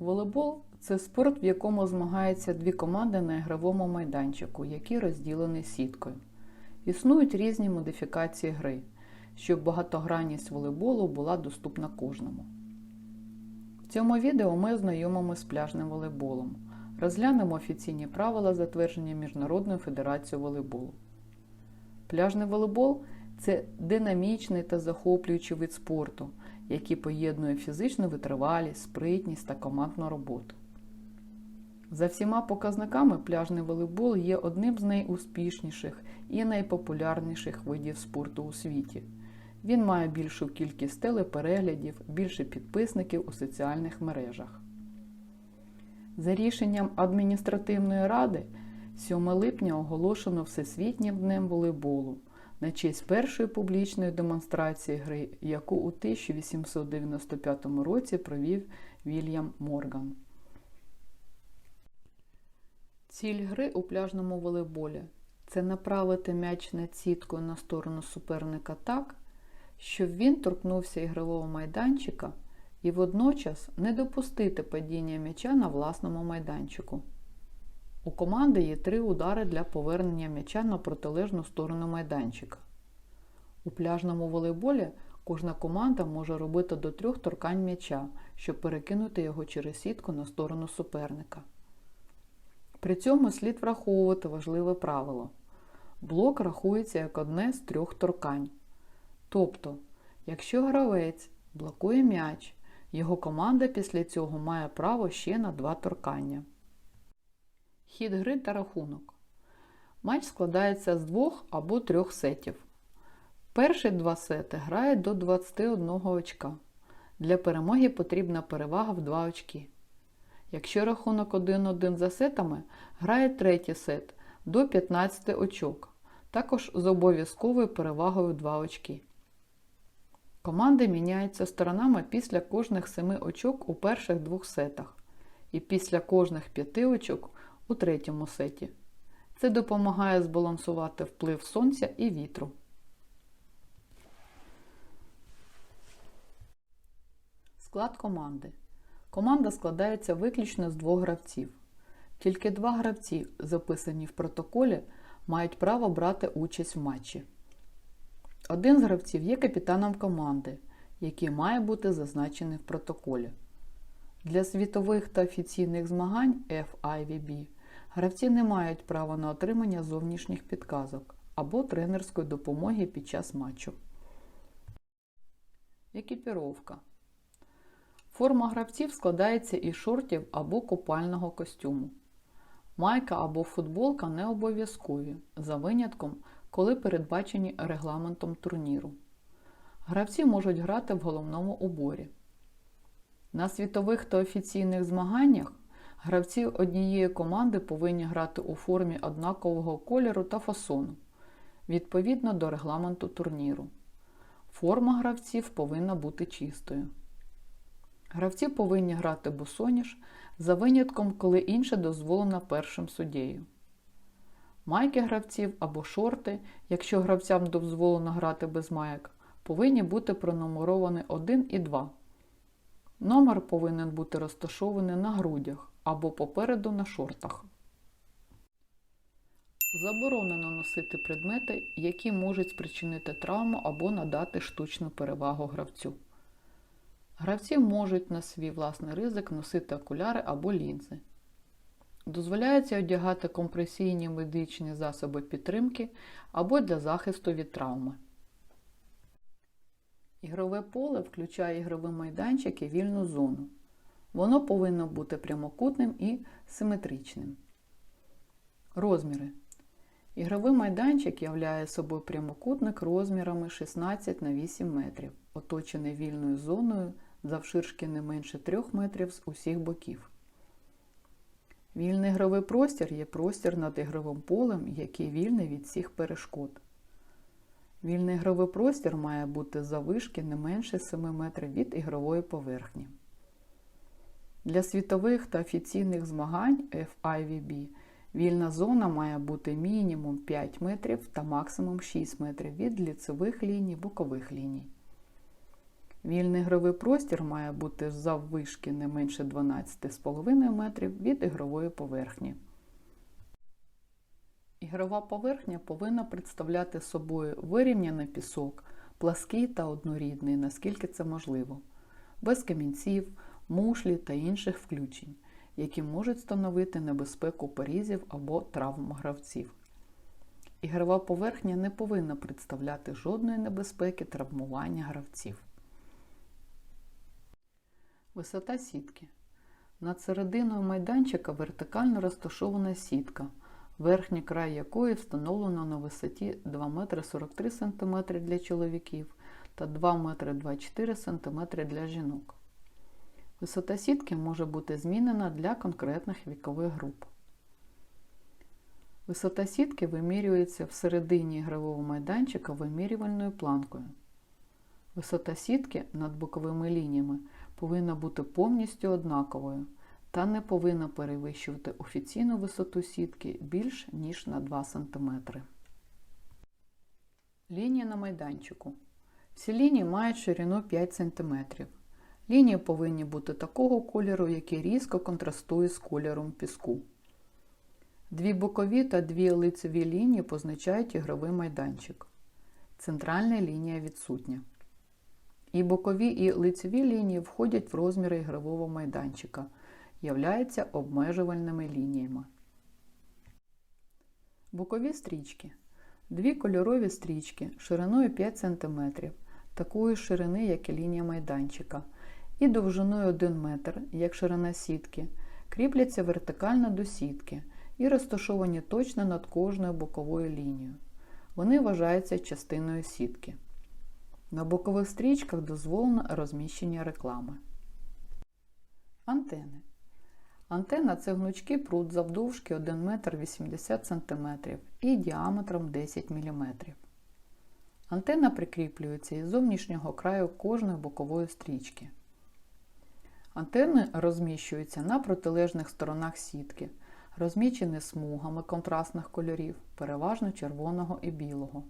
Волейбол це спорт, в якому змагаються дві команди на ігровому майданчику, які розділені сіткою. Існують різні модифікації гри, щоб багатогранність волейболу була доступна кожному. В цьому відео ми ознайомимося з пляжним волейболом, розглянемо офіційні правила, затверджені Міжнародною федерацією волейболу. Пляжний волейбол це динамічний та захоплюючий вид спорту, який поєднує фізичну витривалість, спритність та командну роботу. За всіма показниками пляжний волейбол є одним з найуспішніших і найпопулярніших видів спорту у світі. Він має більшу кількість телепереглядів, більше підписників у соціальних мережах. За рішенням адміністративної ради 7 липня оголошено Всесвітнім днем волейболу на честь першої публічної демонстрації гри, яку у 1895 році провів Вільям Морган. Ціль гри у пляжному волейболі це направити м'яч над сіткою на сторону суперника так, щоб він торкнувся ігрового майданчика і водночас не допустити падіння м'яча на власному майданчику. У команди є три удари для повернення м'яча на протилежну сторону майданчика. У пляжному волейболі кожна команда може робити до трьох торкань м'яча, щоб перекинути його через сітку на сторону суперника. При цьому слід враховувати важливе правило. Блок рахується як одне з трьох торкань. Тобто, якщо гравець блокує м'яч, його команда після цього має право ще на два торкання. Хід гри та рахунок. Матч складається з двох або трьох сетів. Перші два сети грають до 21 очка. Для перемоги потрібна перевага в 2 очки. Якщо рахунок 1-1 за сетами, грає третій сет до 15 очок, також з обов'язковою перевагою в 2 очки. Команди міняються сторонами після кожних 7 очок у перших двох сетах і після кожних 5 очок у третьому сеті. Це допомагає збалансувати вплив сонця і вітру. Склад команди. Команда складається виключно з двох гравців. Тільки два гравці, записані в протоколі, мають право брати участь в матчі. Один з гравців є капітаном команди, який має бути зазначений в протоколі. Для світових та офіційних змагань FIVB гравці не мають права на отримання зовнішніх підказок або тренерської допомоги під час матчу. Екіпіровка. Форма гравців складається із шортів або купального костюму. Майка або футболка не обов'язкові, за винятком, коли передбачені регламентом турніру. Гравці можуть грати в головному уборі. На світових та офіційних змаганнях гравці однієї команди повинні грати у формі однакового кольору та фасону, відповідно до регламенту турніру. Форма гравців повинна бути чистою. Гравці повинні грати босоніж за винятком, коли інше дозволено першим суддєю. Майки гравців або шорти, якщо гравцям дозволено грати без майок, повинні бути пронумеровані 1 і 2. Номер повинен бути розташований на грудях або попереду на шортах. Заборонено носити предмети, які можуть спричинити травму або надати штучну перевагу гравцю. Гравці можуть на свій власний ризик носити окуляри або лінзи. Дозволяється одягати компресійні медичні засоби підтримки або для захисту від травми. Ігрове поле включає ігровий майданчик і вільну зону. Воно повинно бути прямокутним і симетричним. Розміри. Ігровий майданчик являє собою прямокутник розмірами 16 на 8 метрів, оточений вільною зоною завширшки не менше 3 метрів з усіх боків. Вільний ігровий простір є простір над ігровим полем, який вільний від всіх перешкод. Вільний ігровий простір має бути завишки не менше 7 метрів від ігрової поверхні. Для світових та офіційних змагань FIVB вільна зона має бути мінімум 5 метрів та максимум 6 метрів від ліцевих ліній бокових ліній. Вільний ігровий простір має бути заввишки не менше 12,5 метрів від ігрової поверхні. Ігрова поверхня повинна представляти собою вирівняний пісок, плаский та однорідний, наскільки це можливо, без камінців, мушлі та інших включень, які можуть становити небезпеку порізів або травм гравців. Ігрова поверхня не повинна представляти жодної небезпеки травмування гравців. Висота сітки. Над серединою майданчика вертикально розташована сітка, верхній край якої встановлено на висоті 2 метри 43 см для чоловіків та 2 метри 24 см для жінок. Висота сітки може бути змінена для конкретних вікових груп. Висота сітки вимірюється всередині ігрового майданчика вимірювальною планкою. Висота сітки над боковими лініями повинна бути повністю однаковою та не повинна перевищувати офіційну висоту сітки більш ніж на 2 см. Лінії на майданчику. Всі лінії мають ширину 5 см. Лінії повинні бути такого кольору, який різко контрастує з кольором піску. Дві бокові та дві лицеві лінії позначають ігровий майданчик. Центральна лінія відсутня. І бокові і лицеві лінії входять в розміри ігрового майданчика, являються обмежувальними лініями. Бокові стрічки. Дві кольорові стрічки шириною 5 см, такої ширини, як і лінія майданчика, і довжиною 1 метр, як ширина сітки, кріпляться вертикально до сітки і розташовані точно над кожною боковою лінією. Вони вважаються частиною сітки. На бокових стрічках дозволено розміщення реклами. Антени. Антена це гнучкий прут завдовжки 1 метр 80 см і діаметром 10 мм. Антена прикріплюється із зовнішнього краю кожної бокової стрічки. Антени розміщуються на протилежних сторонах сітки, розмічені смугами контрастних кольорів, переважно червоного і білого.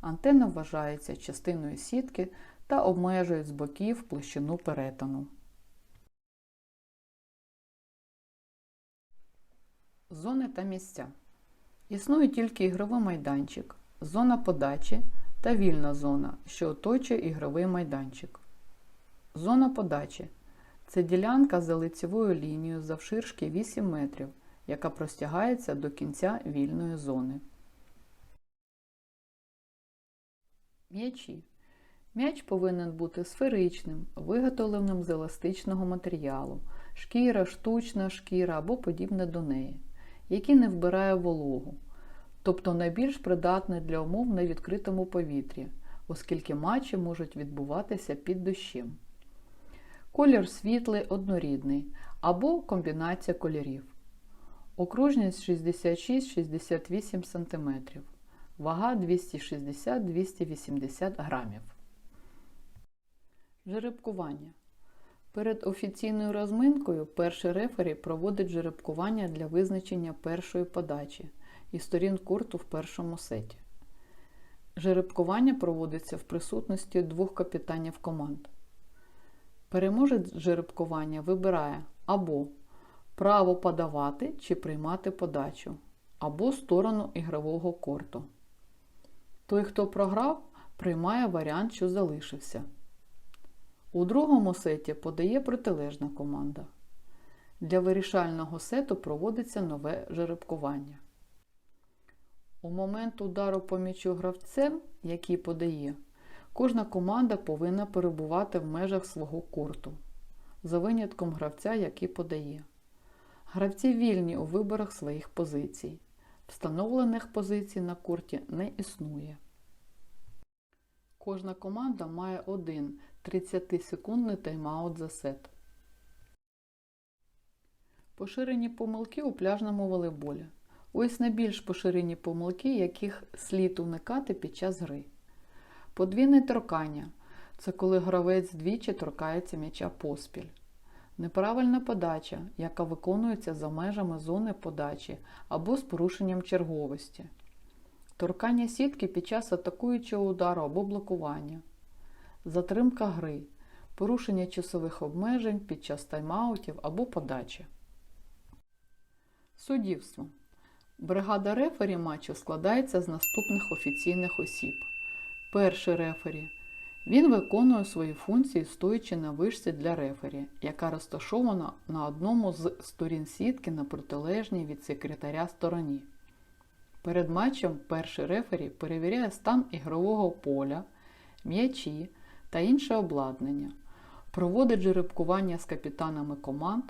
Антени вважаються частиною сітки та обмежують з боків площину перетину. Зони та місця. Існує тільки ігровий майданчик, зона подачі та вільна зона, що оточує ігровий майданчик. Зона подачі це ділянка за лицевою лінією завширшки 8 метрів, яка простягається до кінця вільної зони. М'ячі. М'яч повинен бути сферичним, виготовленим з еластичного матеріалу, шкіра, штучна шкіра або подібне до неї, який не вбирає вологу, тобто найбільш придатний для умов на відкритому повітрі, оскільки матчі можуть відбуватися під дощем. Колір світлий однорідний або комбінація кольорів. Окружність 66-68 см. Вага 260-280 грамів. Жеребкування. Перед офіційною розминкою перший рефері проводить жеребкування для визначення першої подачі і сторін курту в першому сеті. Жеребкування проводиться в присутності двох капітанів команд. Переможець жеребкування вибирає або право подавати чи приймати подачу, або сторону ігрового корту. Той, хто програв, приймає варіант, що залишився. У другому сеті подає протилежна команда. Для вирішального сету проводиться нове жеребкування. У момент удару по м'ячу гравцем, який подає, кожна команда повинна перебувати в межах свого корту, за винятком гравця, який подає. Гравці вільні у виборах своїх позицій. Встановлених позицій на корті не існує. Кожна команда має один 30-секундний тайм-аут за сет. Поширені помилки у пляжному волейболі. Ось найбільш поширені помилки, яких слід уникати під час гри. Подвійне торкання це коли гравець двічі торкається м'яча поспіль. Неправильна подача, яка виконується за межами зони подачі або з порушенням черговості. Торкання сітки під час атакуючого удару або блокування. затримка гри, порушення часових обмежень під час тайм-аутів або подачі. Суддівство. Бригада рефері матчу складається з наступних офіційних осіб. Перший рефері. Він виконує свої функції, стоячи на вишці для рефері, яка розташована на одному з сторін сітки на протилежній від секретаря стороні. Перед матчем перший рефері перевіряє стан ігрового поля, м'ячі та інше обладнання, проводить жеребкування з капітанами команд,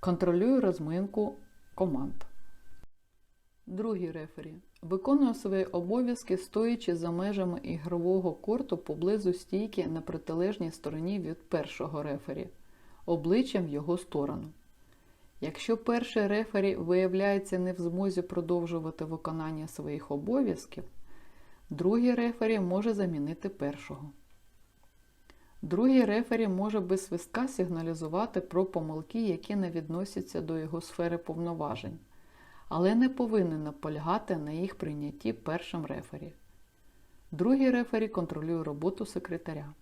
контролює розминку команд. Другий рефері виконує свої обов'язки, стоячи за межами ігрового корту поблизу стійки на протилежній стороні від першого рефері, обличчям в його сторону. Якщо перший рефері виявляється не в змозі продовжувати виконання своїх обов'язків, другий рефері може замінити першого. Другий рефері може без свистка сигналізувати про помилки, які не відносяться до його сфери повноважень, але не повинен наполягати на їх прийнятті першим рефері. Другий рефері контролює роботу секретаря.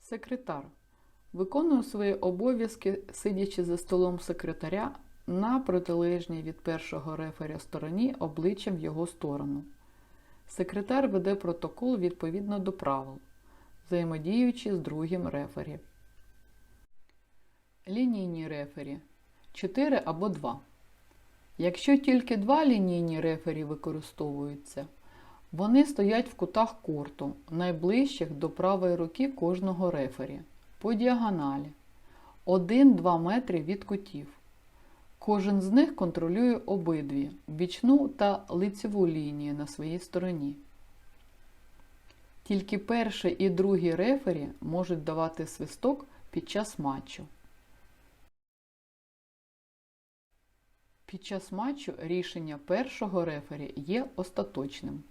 Секретар виконує свої обов'язки, сидячи за столом секретаря на протилежній від першого рефері стороні обличчям в його сторону. Секретар веде протокол відповідно до правил, взаємодіючи з другим рефері. Лінійні рефері 4 або 2. Якщо тільки два лінійні рефері використовуються, вони стоять в кутах корту, найближчих до правої руки кожного рефері, по діагоналі 1-2 метри від кутів. Кожен з них контролює обидві бічну та лицеву лінії на своїй стороні. Тільки перший і другий рефері можуть давати свисток під час матчу. Під час матчу рішення першого рефері є остаточним.